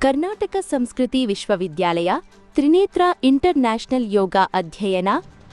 ಕರ್ನಾಟಕ ಸಂಸ್ಕೃತಿ ವಿಶ್ವವಿದ್ಯಾಲಯ, Trinetra inter national ಯೋಗ ಅಧ್ಯಯನ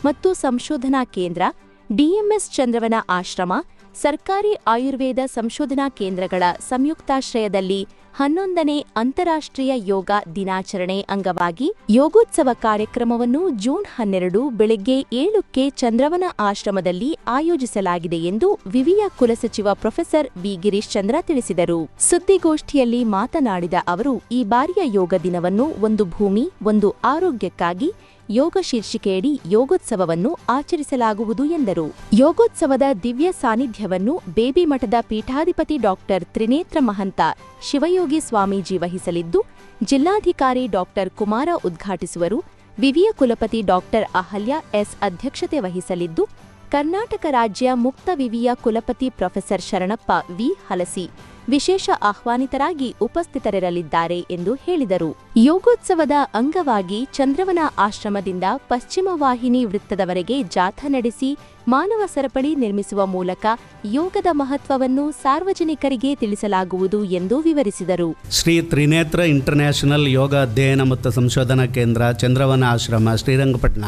ಮತ್ತು ಸಂಶೋಧನಾ ಕೇಂದ್ರ, ಡಿಎಂಎಸ್ ಚಂದ್ರವನ ಆಶ್ರಮ, ಸರ್ಕಾರಿ ಆಯುರ್ವೇದ ಸಂಶೋಧನಾ ಕೇಂದ್ರಗಳ ಸಂಯುಕ್ತಾಶ್ರಯದಲ್ಲಿ ಹನ್ನೊಂದನೇ ಅಂತಾರಾಷ್ಟ್ರೀಯ ಯೋಗ ದಿನಾಚರಣೆ ಅಂಗವಾಗಿ ಯೋಗೋತ್ಸವ ಕಾರ್ಯಕ್ರಮವನ್ನು ಜೂನ್ ಹನ್ನೆರಡು ಬೆಳಗ್ಗೆ ಏಳಕ್ಕೆ ಚಂದ್ರವನ ಆಶ್ರಮದಲ್ಲಿ ಆಯೋಜಿಸಲಾಗಿದೆ ಎಂದು ವಿವಿಯ ಕುಲಸಚಿವ ಪ್ರೊಫೆಸರ್ ವಿ ಗಿರೀಶ್ ಚಂದ್ರ ತಿಳಿಸಿದರು. ಸುದ್ದಿಗೋಷ್ಠಿಯಲ್ಲಿ ಮಾತನಾಡಿದ ಅವರು, ಈ ಬಾರಿಯ ಯೋಗ ದಿನವನ್ನು ಒಂದು ಭೂಮಿ, ಒಂದು ಆರೋಗ್ಯಕ್ಕಾಗಿ ಯೋಗ ಶೀರ್ಷಿಕೆಯಡಿ ಯೋಗೋತ್ಸವವನ್ನು ಆಚರಿಸಲಾಗುವುದು ಎಂದರು. ಯೋಗೋತ್ಸವದ ದಿವ್ಯ ಸಾನ್ನಿಧ್ಯವನ್ನು ಬೇಬಿ ಮಠದ ಪೀಠಾಧಿಪತಿ ಡಾಕ್ಟರ್ ತ್ರಿನೇತ್ರ ಮಹಂತ ಶಿವಯೋಗಿ ಸ್ವಾಮೀಜಿ ವಹಿಸಲಿದ್ದು ಜಿಲ್ಲಾಧಿಕಾರಿ ಡಾಕ್ಟರ್ ಕುಮಾರ ಉದ್ಘಾಟಿಸುವರು. ವಿವಿಯ ಕುಲಪತಿ ಡಾಕ್ಟರ್ ಅಹಲ್ಯ ಎಸ್ ಅಧ್ಯಕ್ಷತೆ ವಹಿಸಲಿದ್ದು ಕರ್ನಾಟಕ ರಾಜ್ಯ ಮುಕ್ತ ವಿವಿಯ ಕುಲಪತಿ ಪ್ರೊಫೆಸರ್ ಶರಣಪ್ಪ ವಿ. ಹಲಸಿ ವಿಶೇಷ ಆಹ್ವಾನಿತರಾಗಿ ಉಪಸ್ಥಿತರಿರಲಿದ್ದಾರೆ ಎಂದು ಹೇಳಿದರು. ಯೋಗೋತ್ಸವದ ಅಂಗವಾಗಿ ಚಂದ್ರವನ ಆಶ್ರಮದಿಂದ ಪಶ್ಚಿಮ ವಾಹಿನಿ ವೃತ್ತದವರೆಗೆ ಜಾಥಾ ನಡೆಸಿ ಮಾನವ ಸರಪಳಿ ನಿರ್ಮಿಸುವ ಮೂಲಕ ಯೋಗದ ಮಹತ್ವವನ್ನು ಸಾರ್ವಜನಿಕರಿಗೆ ತಿಳಿಸಲಾಗುವುದು ಎಂದು ವಿವರಿಸಿದರು. ಶ್ರೀ ತ್ರಿನೇತ್ರ ಇಂಟರ್ನ್ಯಾಷನಲ್ ಯೋಗ ಅಧ್ಯಯನ ಮತ್ತು ಸಂಶೋಧನಾ ಕೇಂದ್ರ ಚಂದ್ರವನ ಆಶ್ರಮ ಶ್ರೀರಂಗಪಟ್ಟಣ.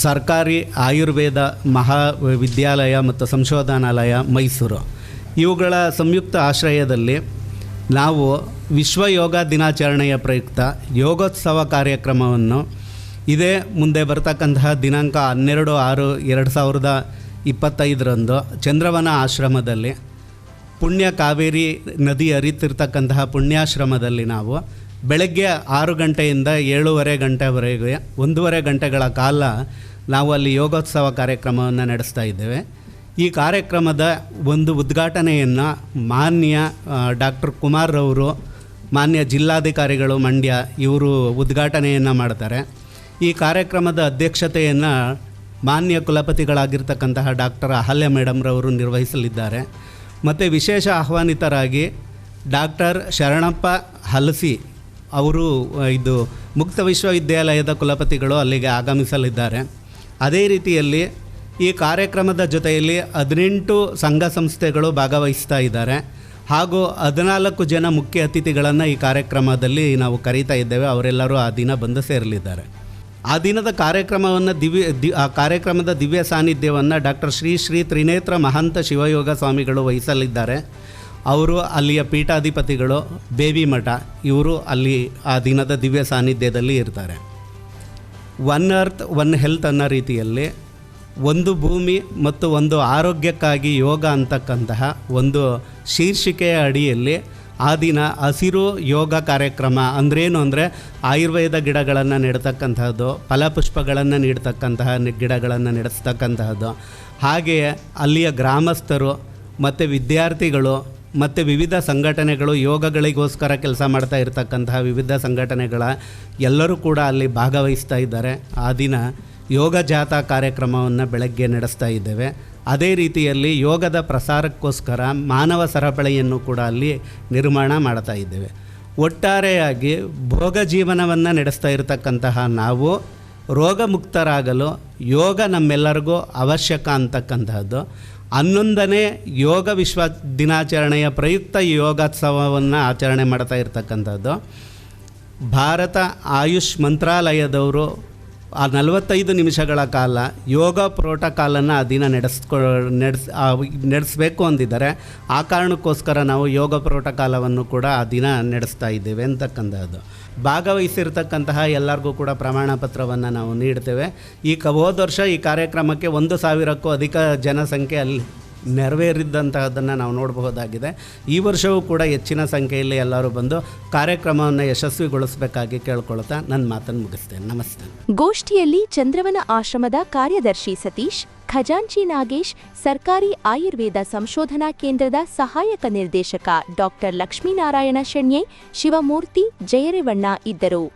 ಸರ್ಕಾರಿ ಆಯುರ್ವೇದ ಮಹಾವಿದ್ಯಾಲಯ ಮತ್ತು ಸಂಶೋಧನಾಲಯ ಮೈಸೂರು. ಇವುಗಳ ಸಂಯುಕ್ತ ಆಶ್ರಯದಲ್ಲಿ ನಾವು ವಿಶ್ವ ಯೋಗ ದಿನಾಚರಣೆಯ ಪ್ರಯುಕ್ತ ಯೋಗೋತ್ಸವ ಕಾರ್ಯಕ್ರಮವನ್ನು ಇದೇ ಮುಂದೆ ಬರ್ತಕ್ಕಂತಹ ದಿನಾಂಕ ಹನ್ನೆರಡು ಆರು ಎರಡು ಸಾವಿರದ ಇಪ್ಪತ್ತೈದರಂದು ಚಂದ್ರವನ ಆಶ್ರಮದಲ್ಲಿ ಪುಣ್ಯ ಕಾವೇರಿ ನದಿ ಹರಿತಿರ್ತಕ್ಕಂತಹ ಪುಣ್ಯಾಶ್ರಮದಲ್ಲಿ ನಾವು ಬೆಳಗ್ಗೆ ಆರು ಗಂಟೆಯಿಂದ ಏಳೂವರೆ ಗಂಟೆವರೆಗೆ, ಒಂದೂವರೆ ಗಂಟೆಗಳ ಕಾಲ ನಾವು ಅಲ್ಲಿ ಯೋಗೋತ್ಸವ ಕಾರ್ಯಕ್ರಮವನ್ನು ನಡೆಸ್ತಾ ಇದ್ದೇವೆ. ಈ ಕಾರ್ಯಕ್ರಮದ ಒಂದು ಉದ್ಘಾಟನೆಯನ್ನು ಮಾನ್ಯ ಡಾಕ್ಟರ್ ಕುಮಾರ್ ಅವರು ಮಾನ್ಯ ಜಿಲ್ಲಾಧಿಕಾರಿಗಳು, ಮಂಡ್ಯ ಇವರು ಉದ್ಘಾಟನೆಯನ್ನು ಮಾಡ್ತಾರೆ. ಈ ಕಾರ್ಯಕ್ರಮದ ಅಧ್ಯಕ್ಷತೆಯನ್ನು ಮಾನ್ಯ ಕುಲಪತಿಗಳಾಗಿರ್ತಕ್ಕಂತಹ ಡಾಕ್ಟರ್ ಅಹಲ್ಯ ಮೇಡಮ್ರವರು ನಿರ್ವಹಿಸಲಿದ್ದಾರೆ. ಮತ್ತು ವಿಶೇಷ ಆಹ್ವಾನಿತರಾಗಿ ಡಾಕ್ಟರ್ ಶರಣಪ್ಪ ಹಲಸಿ ಅವರು ಇದು ಮುಕ್ತ ವಿಶ್ವವಿದ್ಯಾಲಯದ ಕುಲಪತಿಗಳು ಅಲ್ಲಿಗೆ ಆಗಮಿಸಲಿದ್ದಾರೆ. ಅದೇ ರೀತಿಯಲ್ಲಿ ಈ ಕಾರ್ಯಕ್ರಮದ ಜೊತೆಯಲ್ಲಿ ಹದಿನೆಂಟು ಸಂಘ ಸಂಸ್ಥೆಗಳು ಭಾಗವಹಿಸ್ತಾ ಇದ್ದಾರೆ. ಹಾಗೂ ಹದಿನಾಲ್ಕು ಜನ ಮುಖ್ಯ ಅತಿಥಿಗಳನ್ನು ಈ ಕಾರ್ಯಕ್ರಮದಲ್ಲಿ ನಾವು ಕರೀತಾ ಇದ್ದೇವೆ. ಅವರೆಲ್ಲರೂ ಆ ದಿನ ಬಂದು ಸೇರಲಿದ್ದಾರೆ. ಆ ದಿನದ ಕಾರ್ಯಕ್ರಮವನ್ನು ದಿವ್ಯ, ದಿ, ಆ ಕಾರ್ಯಕ್ರಮದ ದಿವ್ಯ ಸಾನ್ನಿಧ್ಯವನ್ನು ಡಾಕ್ಟರ್ ಶ್ರೀ ಶ್ರೀ ತ್ರಿನೇತ್ರ ಮಹಂತ ಶಿವಯೋಗ ಸ್ವಾಮಿಗಳು ವಹಿಸಲಿದ್ದಾರೆ. ಅವರು ಅಲ್ಲಿಯ ಪೀಠಾಧಿಪತಿಗಳು, ಬೇಬಿ ಮಠ, ಇವರು ಅಲ್ಲಿ ಆ ದಿನದ ದಿವ್ಯ ಸಾನ್ನಿಧ್ಯದಲ್ಲಿ ಇರ್ತಾರೆ. ಒನ್ ಅರ್ತ್, ಒನ್ ಹೆಲ್ತ್ ಅನ್ನೋ ರೀತಿಯಲ್ಲಿ ಒಂದು ಭೂಮಿ ಮತ್ತು ಒಂದು ಆರೋಗ್ಯಕ್ಕಾಗಿ ಯೋಗ ಅಂತಕ್ಕಂತಹ ಒಂದು ಶೀರ್ಷಿಕೆಯ ಅಡಿಯಲ್ಲಿ ಆ ದಿನ ಹಸಿರು ಯೋಗ ಕಾರ್ಯಕ್ರಮ ಅಂದ್ರೇನು ಅಂದರೆ ಆಯುರ್ವೇದ ಗಿಡಗಳನ್ನು ನೆಡ್ತಕ್ಕಂತಹದ್ದು, ಫಲಪುಷ್ಪಗಳನ್ನು ನೀಡ್ತಕ್ಕಂತಹ ಗಿಡಗಳನ್ನು ನೆಡೆಸ್ತಕ್ಕಂತಹದ್ದು ಹಾಗೆಯೇ ಅಲ್ಲಿಯ ಗ್ರಾಮಸ್ಥರು ಮತ್ತು ವಿದ್ಯಾರ್ಥಿಗಳು ಮತ್ತು ವಿವಿಧ ಸಂಘಟನೆಗಳು ಯೋಗಗಳಿಗೋಸ್ಕರ ಕೆಲಸ ಮಾಡ್ತಾ ಇರತಕ್ಕಂತಹ ವಿವಿಧ ಸಂಘಟನೆಗಳ ಎಲ್ಲರೂ ಕೂಡ ಅಲ್ಲಿ ಭಾಗವಹಿಸ್ತಾ ಇದ್ದಾರೆ. ಆ ದಿನ ಯೋಗ ಜಾಥಾ ಕಾರ್ಯಕ್ರಮವನ್ನು ಬೆಳಗ್ಗೆ ನಡೆಸ್ತಾ ಇದ್ದೇವೆ. ಅದೇ ರೀತಿಯಲ್ಲಿ ಯೋಗದ ಪ್ರಸಾರಕ್ಕೋಸ್ಕರ ಮಾನವ ಸರಪಳಿಯನ್ನು ಕೂಡ ಅಲ್ಲಿ ನಿರ್ಮಾಣ ಮಾಡ್ತಾ ಇದ್ದೇವೆ. ಒಟ್ಟಾರೆಯಾಗಿ ಭೋಗ ಜೀವನವನ್ನು ನಡೆಸ್ತಾ ಇರತಕ್ಕಂತಹ ನಾವು ರೋಗಮುಕ್ತರಾಗಲು ಯೋಗ ನಮ್ಮೆಲ್ಲರಿಗೂ ಅವಶ್ಯಕ ಅಂತಕ್ಕಂತಹದ್ದು. ಹನ್ನೊಂದನೇ ಯೋಗ ವಿಶ್ವ ದಿನಾಚರಣೆಯ ಪ್ರಯುಕ್ತ ಯೋಗೋತ್ಸವವನ್ನು ಆಚರಣೆ ಮಾಡ್ತಾ ಇರ್ತಕ್ಕಂಥದ್ದು. ಭಾರತ ಆಯುಷ್ ಮಂತ್ರಾಲಯದವರು ಆ ನಲವತ್ತೈದು ನಿಮಿಷಗಳ ಕಾಲ ಯೋಗ ಪ್ರೋಟೋಕಾಲನ್ನು ಆ ದಿನ ನಡೆಸ್ಕೊ, ನಡೆಸ್ ನಡೆಸಬೇಕು ಅಂದಿದ್ದಾರೆ. ಆ ಕಾರಣಕ್ಕೋಸ್ಕರ ನಾವು ಯೋಗ ಪ್ರೋಟೋಕಾಲವನ್ನು ಕೂಡ ಆ ದಿನ ನಡೆಸ್ತಾ ಇದ್ದೇವೆ ಅಂತಕ್ಕಂಥದ್ದು. ಭಾಗವಹಿಸಿರ್ತಕ್ಕಂತಹ ಎಲ್ಲರಿಗೂ ಕೂಡ ಪ್ರಮಾಣ ಪತ್ರವನ್ನು ನಾವು ನೀಡ್ತೇವೆ. ಈ ಕ, ಹೋದ ವರ್ಷ ಈ ಕಾರ್ಯಕ್ರಮಕ್ಕೆ ಒಂದು ಸಾವಿರಕ್ಕೂ ಅಧಿಕ ಜನಸಂಖ್ಯೆ ಅಲ್ಲಿ ನೆರವೇರಿದ್ದಂತಹದ್ದನ್ನು ನಾವು ನೋಡಬಹುದಾಗಿದೆ. ಈ ವರ್ಷವೂ ಕೂಡ ಹೆಚ್ಚಿನ ಸಂಖ್ಯೆಯಲ್ಲಿ ಎಲ್ಲರೂ ಬಂದು ಕಾರ್ಯಕ್ರಮವನ್ನು ಯಶಸ್ವಿಗೊಳಿಸಬೇಕಾಗಿ ಕೇಳ್ಕೊಳ್ತಾ ನನ್ನ ಮಾತನ್ನು ಮುಗಿಸ್ತೇನೆ. ನಮಸ್ತೆ. ಗೋಷ್ಠಿಯಲ್ಲಿ ಚಂದ್ರವನ ಆಶ್ರಮದ ಕಾರ್ಯದರ್ಶಿ ಸತೀಶ್, ಖಜಾಂಚಿ ನಾಗೇಶ್, ಸರ್ಕಾರಿ ಆಯುರ್ವೇದ ಸಂಶೋಧನಾ ಕೇಂದ್ರದ ಸಹಾಯಕ ನಿರ್ದೇಶಕ ಡಾಕ್ಟರ್ ಲಕ್ಷ್ಮೀನಾರಾಯಣ ಶೆಣ್ಯೆ, ಶಿವಮೂರ್ತಿ ಜಯರೇವಣ್ಣ ಇದ್ದರು.